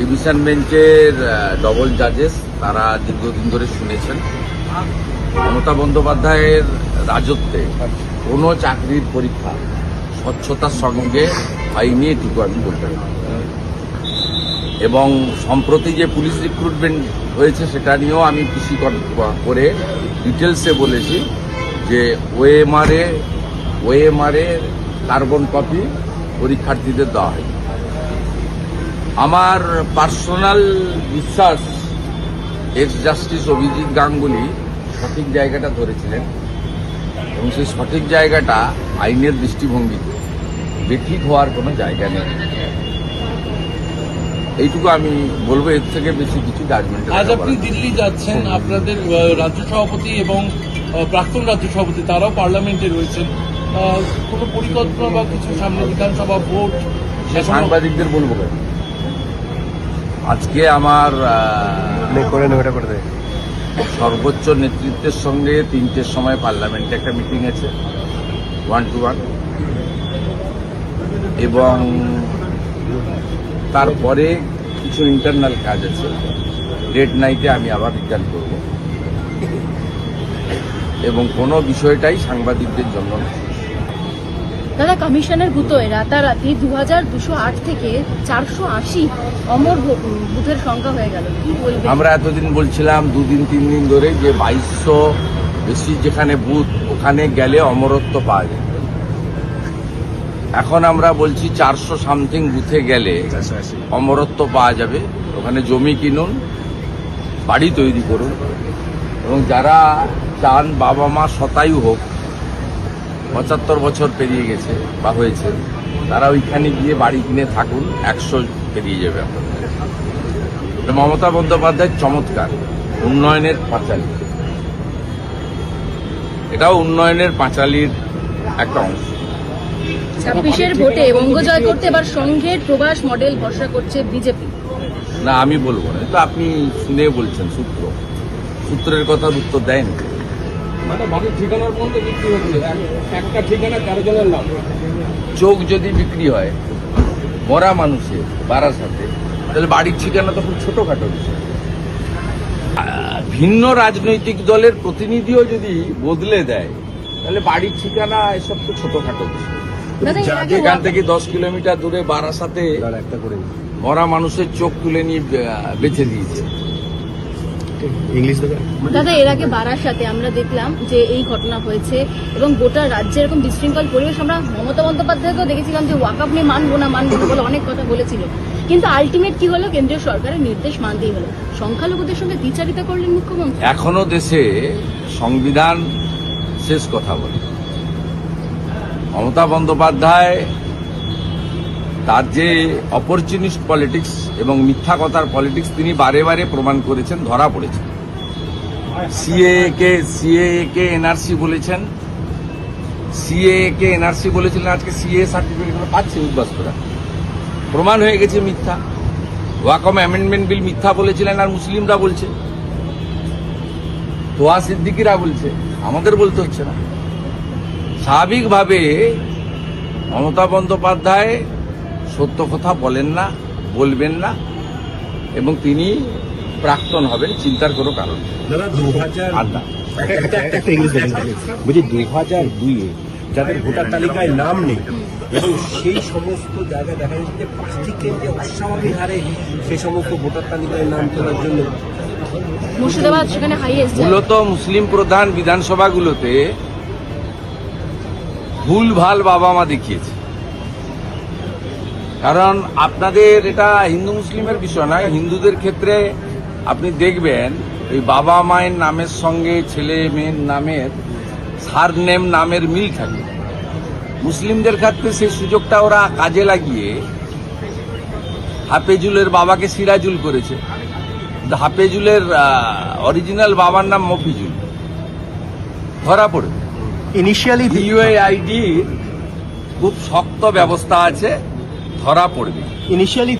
Division বেঞ্চের double জাজেস তারা দীর্ঘদিন ধরে শুনেছেন। মমতা বন্দ্যোপাধ্যায়ের রাজত্বে কোনো চাকরির পরীক্ষা স্বচ্ছতার সঙ্গে হয়নি, এটুকু আমি বলতে এবং সম্প্রতি যে পুলিশ রিক্রুটমেন্ট হয়েছে, সেটা নিয়েও আমি পিসি করে ডিটেলসে বলেছি যে ওএমআরএ ওএমআরএ কার্বন কপি পরীক্ষার্থীদের দেওয়া হয় আমার পার্সোনাল বিশ্বাস এক্স জাস্টিস অভিজিৎ গাঙ্গুলি সঠিক জায়গাটা ধরেছিলেন এবং সেই সঠিক জায়গাটা আইনের দৃষ্টিভঙ্গিতে বেঠিক হওয়ার কোনো জায়গা নেই। এইটুকু আমি বলব এর থেকে বেশি কিছু জাজমেন্ট আজ আপনি দিল্লি যাচ্ছেন আপনাদের রাজ্য সভাপতি এবং প্রাক্তন রাজ্য সভাপতি তারাও পার্লামেন্টে রয়েছেন। কোনো পরিকল্পনা বা কিছু সামনে বিধানসভা ভোট সাংবাদিকদের বলব কেন? আজকে আমার করে ওটা করে সর্বোচ্চ নেতৃত্বের সঙ্গে তিনটের সময় পার্লামেন্টে একটা মিটিং আছে ওয়ান টু ওয়ান এবং তারপরে কিছু ইন্টারনাল কাজ আছে ডেট নাইটে আমি আবার রিটার্ন করব। এবং কোনো বিষয়টাই সাংবাদিকদের জন্য না। দাদা, কমিশনের বুথে রাতারাতি দু হাজার দুশো আট থেকে চারশো আশি অমর ভো- বুথের সংখ্যা হয়ে গেল। কি বলবেন? আমরা এতদিন বলছিলাম, দুদিন তিন দিন ধরে যে বাইশশো বেশি যেখানে বুথ, ওখানে গেলে অমরত্ব পাওয়া যায় এখন আমরা বলছি চারশো সামথিং বুথে গেলে অমরত্ব পাওয়া যাবে। ওখানে জমি কিনুন, বাড়ি তৈরি করুন। এবং যারা চান বাবা মা শতায়ু হোক পঁচাত্তর বছর পেরিয়ে গেছে বা হয়েছে তারা ওইখানে গিয়ে বাড়ি কিনে থাকুন একশো পেরিয়ে যাবে আপনাদের। মমতা বন্দ্যোপাধ্যায়ের চমৎকার উন্নয়নের পাঁচালী। এটাও উন্নয়নের পাঁচালীর একটা অংশ। ছাব্বিশের ভোটে বঙ্গ জয় করতে এবার সংঘের প্রবাস মডেল ভরসা করছে বিজেপি। না আমি বলব না তো আপনি শুনে বলছেন সূত্র। সূত্রের কথার উত্তর দেয়নি। মানে বাড়ির ঠিকানার পর্যন্ত বিক্রি হচ্ছে। একটা ঠিকানা তেরো জনের নাম। চোখ যদি বিক্রি হয় মরা মানুষের বাড়ার সাথে তাহলে বাড়ির ঠিকানা তো খুব ছোটখাটো বিষয়। ভিন্ন রাজনৈতিক দলের প্রতিনিধিও যদি বদলে দেয় তাহলে বাড়ির ঠিকানা এসব তো ছোটখাটো বিষয়। এখান থেকে দশ কিলোমিটার দূরে বারাসাতে দাঁড়া একটা করে। মরা মানুষের চোখ তুলে নিয়ে আহ, বেঁচে দিয়েছে। ইংলিশ দাদা এর আগে বারাসাতে আমরা দেখলাম যে এই ঘটনা হয়েছে এবং গোটা রাজ্যে এরকম বিশৃঙ্খল পরিবেশ। আমরা মমতা বন্দ্যোপাধ্যায়কেও দেখেছিলাম যে ওয়াকাপ নিয়ে মানবো না মানবো না বলে অনেক কথা বলেছিল। কিন্তু আলটিমেট কি হলো? কেন্দ্রীয় সরকারের নির্দেশ মানতেই হলো। সংখ্যালঘুদের সঙ্গে দ্বিচারিতা করলেন মুখ্যমন্ত্রী। এখনও দেশে সংবিধান শেষ কথা বলে। মমতা বন্দ্যোপাধ্যায় তার যে অপরচুনিস্ট পলিটিক্স এবং মিথ্যা কথার পলিটিক্স তিনি বারে বারে প্রমাণ করেছেন, ধরা পড়েছেন। সিএ কে সিএ কে এনআরসি বলেছেন। সিএ কে এনআরসি বলেছিলেন, আজকে সিএ সার্টিফিকেট পাচ্ছে উদ্বাস্তুরা। প্রমাণ হয়ে গেছে মিথ্যা। ওয়াকম অ্যামেন্ডমেন্ট বিল মিথ্যা বলেছিলেন আর মুসলিমরা বলছে। তোয়া সিদ্দিকিরা বলছে। আমাদের বলতে হচ্ছে না। স্বাভাবিকভাবে মমতা বন্দ্যোপাধ্যায় সত্য কথা বলেন না বলবেন না এবং তিনি প্রাক্তন হবেন চিন্তার কোনো কারণ বলছি দু হাজার দুইয়ে যাদের ভোটার তালিকায় নাম নেই এবং সেই সমস্ত জায়গায় দেখা যাচ্ছে যে পাঁচটি কেন্দ্রে অস্বাভাবিক হারে সেই সমস্ত ভোটার তালিকায় নাম তোলার জন্য মুর্শিদাবাদ সেখানে হাইয়েস্ট মূলত মুসলিম প্রধান বিধানসভাগুলোতে ভুল ভালো বাবা মা দেখিয়েছে। কারণ আপনাদের এটা হিন্দু মুসলিমের বিষয় নয় হিন্দুদের ক্ষেত্রে আপনি দেখবেন ওই বাবা মায়ের নামের সঙ্গে ছেলে মেয়ের নামের সার নেম নামের মিল থাকে। মুসলিমদের ক্ষেত্রে সেই সুযোগটা ওরা কাজে লাগিয়ে হাফেজুলের বাবাকে সিরাজুল করেছে। হাফেজুলের অরিজিনাল বাবার নাম মফিজুল। ধরা পড়বে। ইনিশিয়ালি ইউএআইডির খুব শক্ত ব্যবস্থা আছে। ধরা পড়বে। ইনিশিয়ালি